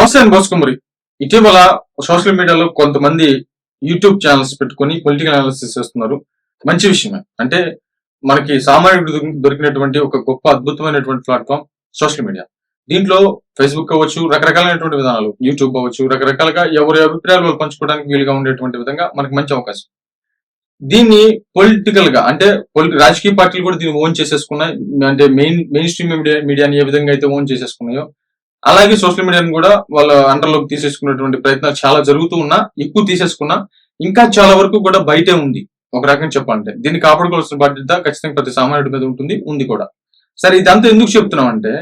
నమస్తే అండి బోసుకుమరి ఇటీవల సోషల్ మీడియాలో కొంతమంది యూట్యూబ్ ఛానల్స్ పెట్టుకొని పొలిటికల్ అనాలిసిస్ చేస్తున్నారు. మంచి విషయమే. అంటే మనకి సామాన్యుడు దొరికినటువంటి ఒక గొప్ప అద్భుతమైనటువంటి ప్లాట్ఫామ్ సోషల్ మీడియా. దీంట్లో ఫేస్బుక్ అవ్వచ్చు రకరకాలైనటువంటి విధానాలు యూట్యూబ్ అవ్వచ్చు రకరకాలుగా ఎవరి అభిప్రాయాలు వాళ్ళు పంచుకోవడానికి వీలుగా ఉండేటువంటి విధంగా మనకి మంచి అవకాశం. దీన్ని పొలిటికల్గా అంటే రాజకీయ పార్టీలు కూడా దీన్ని ఓన్ చేసేసుకున్నాయి. అంటే మెయిన్ మెయిన్ స్ట్రీమ్ మీడియా మీడియాని ఏ విధంగా అయితే ఓన్ చేసేసుకున్నాయో అలాగే సోషల్ మీడియాను కూడా వాళ్ళ అండర్లోకి తీసేసుకునేటువంటి ప్రయత్నాలు చాలా జరుగుతూ ఉన్నా ఎక్కువ తీసేసుకున్నా ఇంకా చాలా వరకు కూడా బయటే ఉంది. ఒక రకంగా చెప్పాలంటే దీన్ని కాపాడుకోవాల్సిన బాధ్యత ఖచ్చితంగా ప్రతి సామాన్యుడి మీద ఉంటుంది ఉంది కూడా. సరే ఇదంతా ఎందుకు చెప్తున్నాం అంటే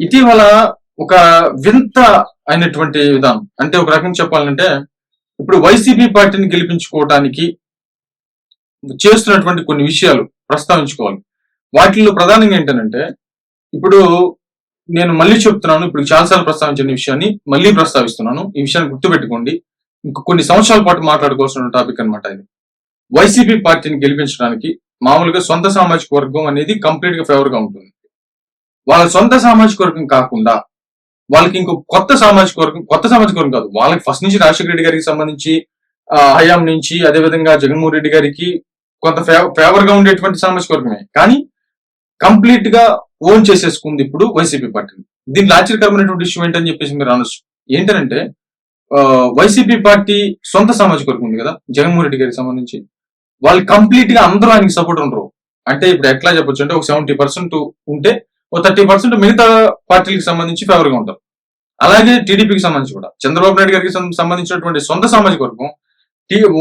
ఇటీవల ఒక వింత అయినటువంటి విధానం. అంటే ఒక రకంగా చెప్పాలంటే ఇప్పుడు వైసీపీ పార్టీని గెలిపించుకోవటానికి చేస్తున్నటువంటి కొన్ని విషయాలు ప్రస్తావించుకోవాలి. వాటిల్లో ప్రధానంగా ఏంటంటే ఇప్పుడు నేను మళ్ళీ చెప్తున్నాను ఇప్పుడు చాలాసార్లు ప్రస్తావించిన విషయాన్ని మళ్ళీ ప్రస్తావిస్తున్నాను. ఈ విషయాన్ని గుర్తుపెట్టుకోండి. ఇంకా కొన్ని సంవత్సరాల పాటు మాట్లాడుకోవాల్సిన టాపిక్ అన్నమాట ఇది. వైసీపీ పార్టీని గెలిపించడానికి మామూలుగా సొంత సామాజిక వర్గం అనేది కంప్లీట్గా ఫేవర్గా ఉంటుంది. వాళ్ళ సొంత సామాజిక వర్గం కాకుండా వాళ్ళకి ఇంకో కొత్త సామాజిక వర్గం కొత్త సామాజిక వర్గం కాదు. వాళ్ళకి ఫస్ట్ నుంచి రాజశేఖర రెడ్డి గారికి సంబంధించి హయాం నుంచి అదే విధంగా జగన్మోహన్ రెడ్డి గారికి కొంత ఫేవర్గా ఉండేటువంటి సామాజిక వర్గమే. కానీ కంప్లీట్గా ఓన్ చేసేసుకుంది ఇప్పుడు వైసీపీ పార్టీని దీంట్లో ఆశ్చర్యకరమైనటువంటి విషయం ఏంటని చెప్పేసి మీరు అనొచ్చు. ఏంటంటే ఆ, వైసీపీ పార్టీ సొంత సామాజిక వర్గం ఉంది కదా జగన్మోహన్ రెడ్డి గారికి సంబంధించి. వాళ్ళు కంప్లీట్గా అందరూ ఆయనకి సపోర్ట్ ఉండరు. అంటే ఇప్పుడు ఎట్లా చెప్పొచ్చు అంటే ఒక సెవెంటీ పర్సెంట్ ఉంటే ఒక థర్టీ పర్సెంట్ మిగతా పార్టీలకు సంబంధించి ఫేవర్గా ఉంటారు. అలాగే టీడీపీకి సంబంధించి కూడా. చంద్రబాబు నాయుడు గారికి సంబంధించినటువంటి సొంత సామాజిక వర్గం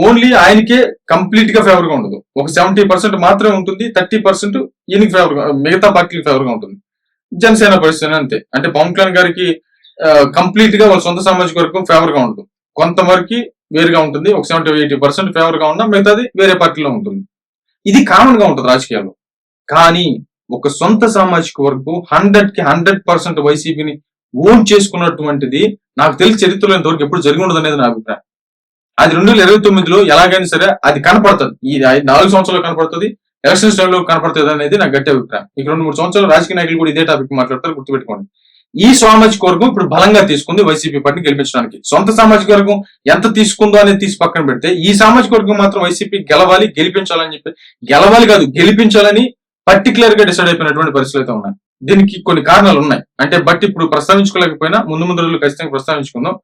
ఓన్లీ ఆయనకే కంప్లీట్గా ఫేవర్గా ఉండదు. ఒక సెవెంటీ పర్సెంట్ మాత్రమే ఉంటుంది థర్టీ పర్సెంట్ ఈయనకి ఫేవర్గా మిగతా పార్టీకి ఫేవర్గా ఉంటుంది. జనసేన పరిస్థితి అంతే. అంటే పవన్ కళ్యాణ్ గారికి కంప్లీట్గా వాళ్ళ సొంత సామాజిక వర్గం ఫేవర్గా ఉంటుంది కొంతవరకు వేరుగా ఉంటుంది ఒక సెవెంటీ ఎయిటీ పర్సెంట్ ఫేవర్గా ఉన్నా మిగతాది వేరే పార్టీలో ఉంటుంది. ఇది కామన్గా ఉంటుంది రాజకీయాల్లో. కానీ ఒక సొంత సామాజిక వర్గం హండ్రెడ్కి హండ్రెడ్ పర్సెంట్ వైసీపీని ఓన్ చేసుకున్నటువంటిది నాకు తెలిసి చరిత్రలో ఇంతవరకు ఎప్పుడు జరిగి ఉండదు అనేది నా అభిప్రాయం. అది రెండు వేల ఇరవై తొమ్మిదిలో ఎలాగైనా సరే అది కనపడుతుంది. ఈ నాలుగు సంవత్సరాలు కనపడుతుంది. ఎలక్షన్స్ టైంలో కనపడుతుంది అనేది నాకు గట్టి అభిప్రాయం. ఇక రెండు మూడు సంవత్సరాలు రాజకీయ నాయకులు కూడా ఇదే టాపిక్ మాట్లాడతారు గుర్తుపెట్టుకోండి. ఈ సామాజిక వర్గం ఇప్పుడు బలంగా తీసుకుంది వైసీపీ పార్టీని గెలిపించడానికి. సొంత సామాజిక వర్గం ఎంత తీసుకుందో అనేది తీసి పక్కన పెడితే ఈ సామాజిక వర్గం మాత్రం వైసీపీ గెలవాలి గెలిపించాలని చెప్పి గెలవాలి కాదు గెలిపించాలని పర్టికులర్గా డిసైడ్ అయిపోయినటువంటి పరిస్థితులు అయితే ఉన్నాయి. దీనికి కొన్ని కారణాలు ఉన్నాయి. అంటే బట్ ఇప్పుడు ప్రస్తావించుకోలేకపోయినా ముందు ముందు రోజులు ఖచ్చితంగా ప్రస్తావించుకుందాం.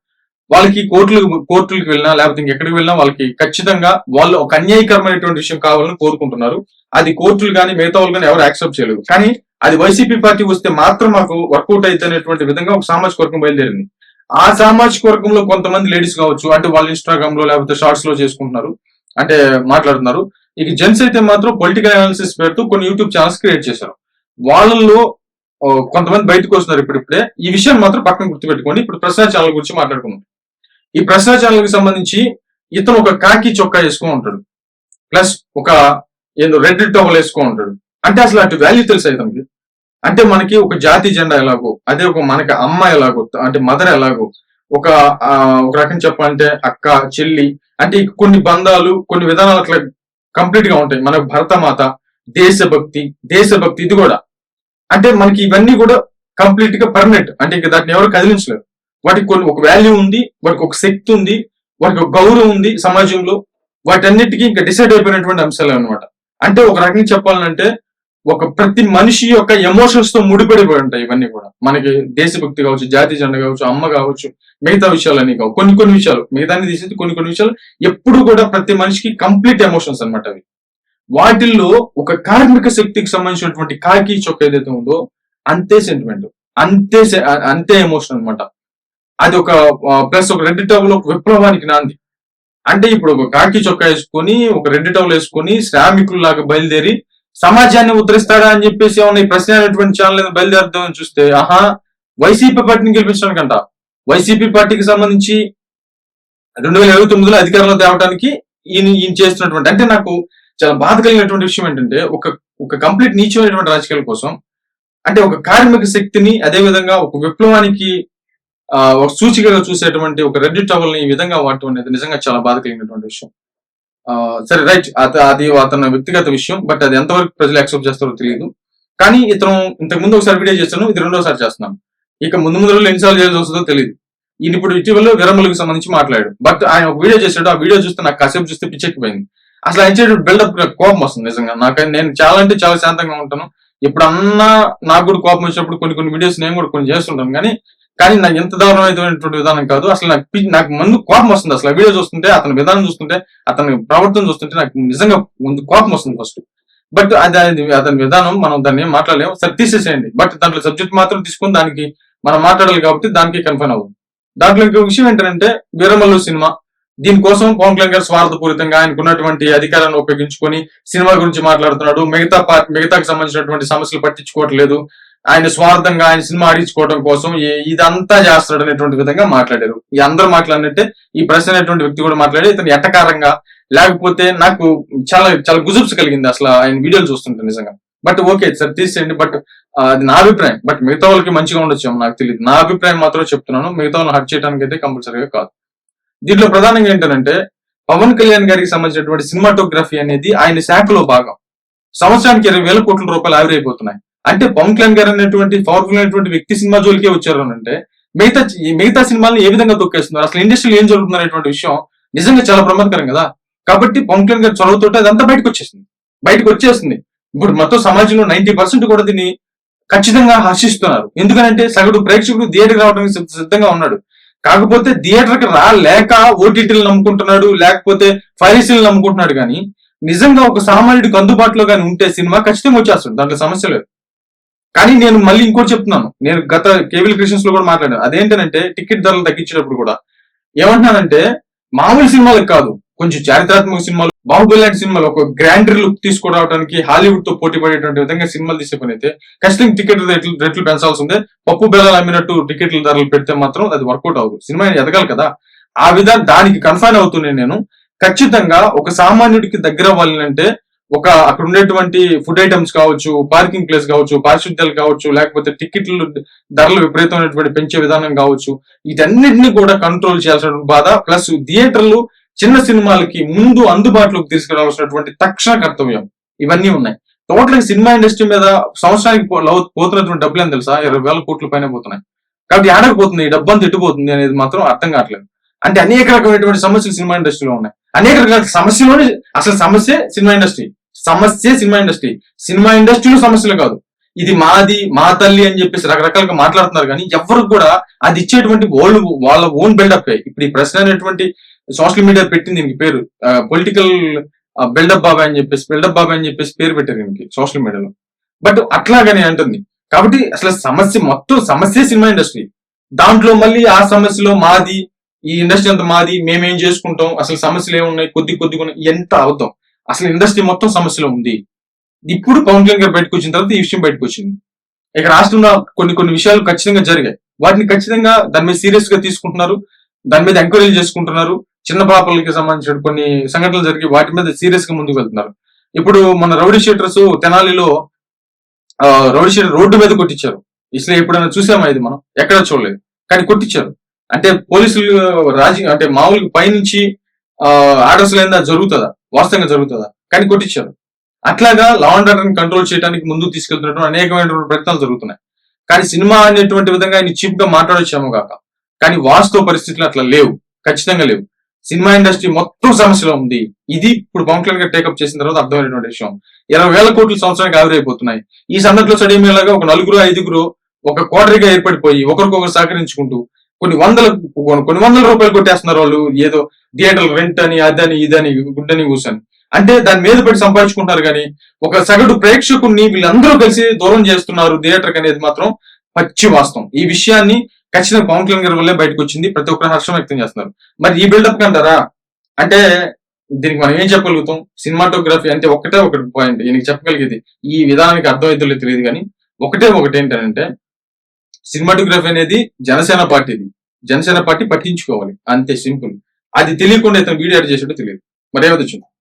వాళ్ళకి కోర్టులు కోర్టులకు వెళ్ళినా లేకపోతే ఇంకెక్కడికి వెళ్ళినా వాళ్ళకి ఖచ్చితంగా వాళ్ళు ఒక అన్యాయకరమైనటువంటి విషయం కావాలని కోరుకుంటున్నారు. అది కోర్టులు కానీ మిగతా వాళ్ళు కానీ ఎవరు యాక్సెప్ట్ చేయలేదు. కానీ అది వైసీపీ పార్టీ వస్తే మాత్రం మాకు వర్కౌట్ అయితే అనేటువంటి విధంగా ఒక సామాజిక వర్గం బయలుదేరింది. ఆ సామాజిక వర్గంలో కొంతమంది లేడీస్ కావచ్చు అంటే వాళ్ళు ఇన్స్టాగ్రామ్లో లేకపోతే షార్ట్స్లో చేసుకుంటున్నారు అంటే మాట్లాడుతున్నారు. ఇక జెంట్స్ అయితే మాత్రం పొలిటికల్ అనాలిసిస్ పేరుతో కొన్ని యూట్యూబ్ ఛానల్స్ క్రియేట్ చేశారు. వాళ్ళల్లో కొంతమంది బయటకు వస్తున్నారు ఇప్పుడిప్పుడే. ఈ విషయం మాత్రం పక్కన గుర్తుపెట్టుకోండి. ఇప్పుడు ప్రసాద్ ఛానల్ గురించి మాట్లాడుకుందాం. ఈ ప్రశ్న ఛానల్కి సంబంధించి ఇతను ఒక కాకి చొక్కా వేసుకుని ఉంటాడు. ప్లస్ ఒక ఏదో రెడ్ టవల్ వేసుకుని ఉంటాడు. అంటే అసలు అటు వాల్యూ తెలుసు ఇతనికి? అంటే మనకి ఒక జాతి జెండా ఎలాగో అదే ఒక మనకి అమ్మ ఎలాగో అంటే మదర్ ఎలాగో ఒక ఒక రకం చెప్పాలంటే అక్క చెల్లి అంటే కొన్ని బంధాలు కొన్ని విధానాలు అట్లా కంప్లీట్గా ఉంటాయి. మనకు భరతమాత దేశభక్తి దేశభక్తి ఇది కూడా. అంటే మనకి ఇవన్నీ కూడా కంప్లీట్గా పర్మనెంట్ అంటే ఇంకా దాన్ని ఎవరు కదిలించలేరు. వాటికి కొన్ని ఒక వాల్యూ ఉంది వాటికి ఒక శక్తి ఉంది వాటికి ఒక గౌరవం ఉంది సమాజంలో. వాటన్నిటికీ ఇంకా డిసైడ్ అయిపోయినటువంటి అంశాలు అనమాట అంటే ఒక రకంగా చెప్పాలంటే ఒక ప్రతి మనిషి యొక్క ఎమోషన్స్తో ముడిపడిపోయి ఉంటాయి ఇవన్నీ కూడా. మనకి దేశభక్తి కావచ్చు జాతి జెండా కావచ్చు అమ్మ కావచ్చు మిగతా విషయాలన్నీ కావు. కొన్ని కొన్ని విషయాలు మిగతాన్ని తీసేది కొన్ని కొన్ని విషయాలు ఎప్పుడు కూడా ప్రతి మనిషికి కంప్లీట్ ఎమోషన్స్ అన్నమాట అవి. వాటిల్లో ఒక కార్మిక శక్తికి సంబంధించినటువంటి కాకి చొక్క ఏదైతే ఉందో అంతే సెంటిమెంట్ అంతే అంతే ఎమోషన్ అన్నమాట. అది ఒక ప్లస్ ఒక రెడ్ టవల్ ఒక విప్లవానికి నాంది. అంటే ఇప్పుడు ఒక కాకి చొక్కా వేసుకొని ఒక రెడ్ టవల్ వేసుకొని శ్రామికుల్లాగా బయలుదేరి సమాజాన్ని ఉద్ధరిస్తాడా అని చెప్పేసి ఏమన్నా ఈ ప్రశ్న అనేటువంటి ఛానల్ బయలుదేరుతామని చూస్తే ఆహా వైసీపీ పార్టీని గెలిపించడానికంట. వైసీపీ పార్టీకి సంబంధించి రెండు వేల ఇరవై తొమ్మిదిలో అధికారంలో తేవడానికి ఈయన ఈయన చేస్తున్నటువంటి అంటే నాకు చాలా బాధ కలిగినటువంటి విషయం ఏంటంటే ఒక ఒక కంప్లీట్ నీచమైనటువంటి రాజకీయాల కోసం అంటే ఒక కార్మిక శక్తిని అదే విధంగా ఒక విప్లవానికి ఒక సూచికగా చూసేటువంటి ఒక రెడ్ టవల్ని ఈ విధంగా వాడటం అనేది నిజంగా చాలా బాధ కలిగినటువంటి విషయం. ఆ, సరే రైట్. అది అతని వ్యక్తిగత విషయం బట్ అది ఎంతవరకు ప్రజలు యాక్సెప్ట్ చేస్తారో తెలియదు కానీ ఇతను ఇంతకు ముందు ఒకసారి వీడియో చేస్తాను ఇది రెండోసారి చేస్తున్నాను. ఇక ముందు ముందు రోజులు ఎన్నిసార్లు చేయాల్సి వస్తుందో తెలియదు ఈయన ఇప్పుడు ఇటీవల విరమలకు సంబంధించి మాట్లాడాడు. బట్ ఆయన ఒక వీడియో చేశాడు ఆ వీడియో చూస్తే నాకు కాసేపు చూస్తే పిచ్చెక్కిపోయింది. అసలు ఆయన చేయడం బిల్డప్ కోపం వస్తుంది నిజంగా. నాకు నేను చాలా అంటే చాలా శాంతంగా ఉంటాను. ఎప్పుడన్నా నాకు కూడా కోపం వచ్చినప్పుడు కొన్ని కొన్ని వీడియోస్ నేను కూడా కొన్ని చేస్తుంటాను. కానీ కానీ నాకు ఎంత దారుణమైనటువంటి విధానం కాదు. అసలు నాకు నాకు ముందు కోపం వస్తుంది. అసలు వీడియో చూస్తుంటే అతని విధానం చూస్తుంటే అతని ప్రవర్తన చూస్తుంటే నాకు నిజంగా ముందు కోపం వస్తుంది ఫస్ట్ బట్ అది అతని విధానం మనం దాన్ని ఏం మాట్లాడలేము. సరే తీసేసేయండి. బట్ దాంట్లో సబ్జెక్ట్ మాత్రం తీసుకుని దానికి మనం మాట్లాడాలి కాబట్టి దానికి కన్ఫర్మ్ అవ్వదు దాంట్లో ఇంకో విషయం ఏంటంటే వీరమల్లు సినిమా. దీనికోసం పవన్ కళ్యాణ్ గారు స్వార్థపూరితంగా ఆయనకు ఉన్నటువంటి అధికారాన్ని ఉపయోగించుకొని సినిమా గురించి మాట్లాడుతున్నాడు. మిగతా పార్టీ మిగతాకి సంబంధించినటువంటి సమస్యలు పట్టించుకోవట్లేదు. ఆయన స్వార్థంగా ఆయన సినిమా ఆడించుకోవడం కోసం ఇదంతా చేస్తాడు అనేటువంటి విధంగా మాట్లాడారు. ఈ అందరూ మాట్లాడినట్టే ఈ ప్రశ్న అనేటువంటి వ్యక్తి కూడా మాట్లాడి ఇతను ఎట్టకారంగా లేకపోతే నాకు చాలా చాలా గుజుబ్స్ కలిగింది అసలు ఆయన వీడియోలు చూస్తుంటే నిజంగా. బట్ ఓకే సార్ తీసేయండి బట్ అది నా అభిప్రాయం. బట్ మిగతా వాళ్ళకి మంచిగా ఉండొచ్చు నాకు తెలియదు నా అభిప్రాయం మాత్రం చెప్తున్నాను. మిగతా వాళ్ళని హర్ట్ చేయడానికి అయితే కంపల్సరీగా కాదు. దీంట్లో ప్రధానంగా ఏంటంటే పవన్ కళ్యాణ్ గారికి సంబంధించినటువంటి సినిమాటోగ్రఫీ అనేది ఆయన శాఖలో భాగం. సంవత్సరానికి ఇరవై వేల కోట్ల రూపాయలు ఆవిరైపోతున్నాయి. అంటే పవన్ కళ్యాణ్ గారు అనేటువంటి పవర్ఫుల్ అయినటువంటి వ్యక్తి సినిమా జోలికే వచ్చారు అని అంటే మిగతా మిగతా సినిమాలను ఏ విధంగా తొక్కేస్తున్నారు? అసలు ఇండస్ట్రీలో ఏం జరుగుతుంది అనేటువంటి విషయం నిజంగా చాలా ప్రమాదకరం కదా? కాబట్టి పవన్ కళ్యాణ్ గారు చొరవతోటి అదంతా బయటకు వచ్చేసింది. బయటకు వచ్చేస్తుంది. ఇప్పుడు మొత్తం సమాజంలో నైన్టీ పర్సెంట్ కూడా దీన్ని ఖచ్చితంగా హర్షిస్తున్నారు. ఎందుకంటే సగటు ప్రేక్షకుడు థియేటర్ రావడానికి సిద్ధ- సిద్ధంగా ఉన్నాడు. కాకపోతే థియేటర్కి రాలేక ఓటీటీలు నమ్ముకుంటున్నాడు లేకపోతే ఫైల్సీలు నమ్ముకుంటున్నాడు కానీ నిజంగా ఒక సామాన్యుడికి అందుబాటులో కానీ ఉంటే సినిమా ఖచ్చితంగా వచ్చేస్తుంది. దాంట్లో సమస్య లేదు. కానీ నేను మళ్ళీ ఇంకోటి చెప్తున్నాను. నేను గత కేబుల్ క్రిస్టియన్స్లో కూడా మాట్లాడాను. అదేంటంటే టికెట్ ధరలు తగ్గించేటప్పుడు కూడా ఏమంటున్నానంటే మామూలు సినిమాలకు కాదు. కొంచెం చారిత్రాత్మక సినిమాలు బాహుబలి లాంటి సినిమాలు ఒక గ్రాండరీ లుక్ తీసుకురావడానికి హాలీవుడ్తో పోటీ పడేటువంటి విధంగా సినిమాలు తీసే పని అయితే ఖచ్చితంగా టికెట్ రేట్లు రేట్లు పెంచాల్సి ఉంది పప్పు బెల్లాలు అమ్మినట్టు టికెట్ల ధరలు పెడితే మాత్రం అది వర్కౌట్ అవ్వదు. సినిమా ఎదగాలి కదా. ఆ విధంగా దానికి కన్ఫైన్ అవుతున్నాను నేను. ఖచ్చితంగా ఒక సామాన్యుడికి దగ్గర అవ్వాలంటే ఒక అక్కడ ఉండేటువంటి ఫుడ్ ఐటమ్స్ కావచ్చు పార్కింగ్ ప్లేస్ కావచ్చు పారిశుద్ధ్యాలు కావచ్చు లేకపోతే టికెట్లు ధరలు విపరీతమైనటువంటి పెంచే విధానం కావచ్చు. వీటన్నిటిని కూడా కంట్రోల్ చేయాల్సిన బాధ. ప్లస్ థియేటర్లు చిన్న సినిమాలకి ముందు అందుబాటులోకి తీసుకురావాల్సినటువంటి తక్షణ కర్తవ్యం. ఇవన్నీ ఉన్నాయి. టోటల్ సినిమా ఇండస్ట్రీ మీద సంవత్సరానికి పో- పోతున్నటువంటి డబ్బులు ఏం తెలుసా? ఇరవై వేల కోట్ల పైన పోతున్నాయి. కాబట్టి ఏడకపోతుంది ఈ డబ్బంతా ఎట్టుపోతుంది అనేది మాత్రం అర్థం కావట్లేదు. అంటే అనేక రకమైనటువంటి సమస్యలు సినిమా ఇండస్ట్రీలో ఉన్నాయి. అనేక రకాల సమస్యలోనే అసలు సమస్య సినిమా ఇండస్ట్రీ. సమస్య సినిమా ఇండస్ట్రీ. సినిమా ఇండస్ట్రీలో సమస్యలు కాదు. ఇది మాది మా తల్లి అని చెప్పేసి రకరకాలుగా మాట్లాడుతున్నారు కానీ ఎవరు కూడా అది ఇచ్చేటువంటి వాళ్ళు వాళ్ళ ఓన్ బిల్డప్ ఇప్పుడు ఈ ప్రశ్న అనేటువంటి సోషల్ మీడియా పెట్టింది దీనికి పేరు. పొలిటికల్ బిల్డప్ బాబాయ్ అని చెప్పేసి బిల్డప్ బాబాయ్ అని చెప్పేసి పేరు పెట్టారు దీనికి సోషల్ మీడియాలో బట్ అట్లాగనే అంటుంది. కాబట్టి అసలు సమస్య మొత్తం సమస్య సినిమా ఇండస్ట్రీ. దాంట్లో మళ్ళీ ఆ సమస్యలో మాది ఈ ఇండస్ట్రీ అంతా మాది మేమేం చేసుకుంటాం అసలు సమస్యలు ఏమున్నాయి కొద్ది కొద్దిగా ఎంత అవుతాం. అసలు ఇండస్ట్రీ మొత్తం సమస్యలో ఉంది. ఇప్పుడు పవన్ కళ్యాణ్ గారు బయటకు వచ్చిన తర్వాత ఈ విషయం బయటకు వచ్చింది. ఇక రాష్ట్రంలో కొన్ని కొన్ని విషయాలు ఖచ్చితంగా జరిగాయి. వాటిని ఖచ్చితంగా దాని మీద సీరియస్గా తీసుకుంటున్నారు. దాని మీద ఎంక్వైరీ చేసుకుంటున్నారు. చిన్న పాపలకి సంబంధించిన కొన్ని సంఘటనలు జరిగి వాటి మీద సీరియస్గా ముందుకు వెళ్తున్నారు. ఇప్పుడు మన రౌడీ షీటర్స్ తెనాలిలో ఆ, రౌడీ షీటర్ రోడ్డు మీద కొట్టించారు. ఇసలు ఎప్పుడైనా చూసామా ఇది మనం? ఎక్కడ చూడలేదు. కానీ కొట్టించారు. అంటే పోలీసులు రాజీ అంటే మామూలుగా పైనుంచి ఆర్డర్స్ లేదా జరుగుతుందా? వాస్తవంగా జరుగుతుందా? కానీ కొట్టించారు. అట్లాగా లా అండ్ ఆర్డర్ కంట్రోల్ చేయడానికి ముందుకు తీసుకెళ్తున్నటువంటి అనేకమైనటువంటి ప్రయత్నాలు జరుగుతున్నాయి. కానీ సినిమా అనేటువంటి విధంగా ఆయన చీప్గా మాట్లాడొచ్చాము కాక. కానీ వాస్తవ పరిస్థితులు అట్లా లేవు. ఖచ్చితంగా లేవు. సినిమా ఇండస్ట్రీ మొత్తం సమస్యలో ఉంది. ఇది ఇప్పుడు పవన్ కళ్యాణ్ గారు టేకప్ చేసిన తర్వాత అర్థమైనటువంటి విషయం. ఇరవై వేల కోట్ల సంవత్సరానికి ఆవిరైపోతున్నాయి ఈ సందర్భంలో సడేమేలాగా ఒక నలుగురు ఐదుగురు ఒక కోటరీగా ఏర్పడిపోయి ఒకరికొకరు సహకరించుకుంటూ కొన్ని వందల కొన్ని వందల రూపాయలు కొట్టేస్తున్నారు వాళ్ళు. ఏదో థియేటర్ రెంట్ అని అదని ఇదని గుడ్డని కూర్చొని. అంటే దాని మీద పెట్టి సంపాదించుకుంటారు కానీ ఒక సగటు ప్రేక్షకుడిని వీళ్ళందరూ కలిసి దూరం చేస్తున్నారు థియేటర్ అనేది మాత్రం పచ్చి వాస్తవం. ఈ విషయాన్ని ఖచ్చితంగా పవన్ కళ్యాణ్ గారి వల్లే బయటకు వచ్చింది. ప్రతి ఒక్కరు హర్షం వ్యక్తం చేస్తున్నారు. మరి ఈ బిల్డప్ అంటారా? అంటే దీనికి మనం ఏం చెప్పగలుగుతాం? సినిమాటోగ్రఫీ అంటే ఒకటే ఒకటి పాయింట్ ఈయనకి చెప్పగలిగేది. ఈ విధానానికి అర్థమైతే తెలియదు కానీ ఒకటే ఒకటి ఏంటంటే సినిమాటోగ్రఫీ అనేది జనసేన పార్టీది. జనసేన పార్టీ పట్టించుకోవాలి. అంతే సింపుల్. అది తెలియకుండా ఇతను వీడియో యాడ్ చేసేటో తెలియదు. మరేమో చూద్దాం.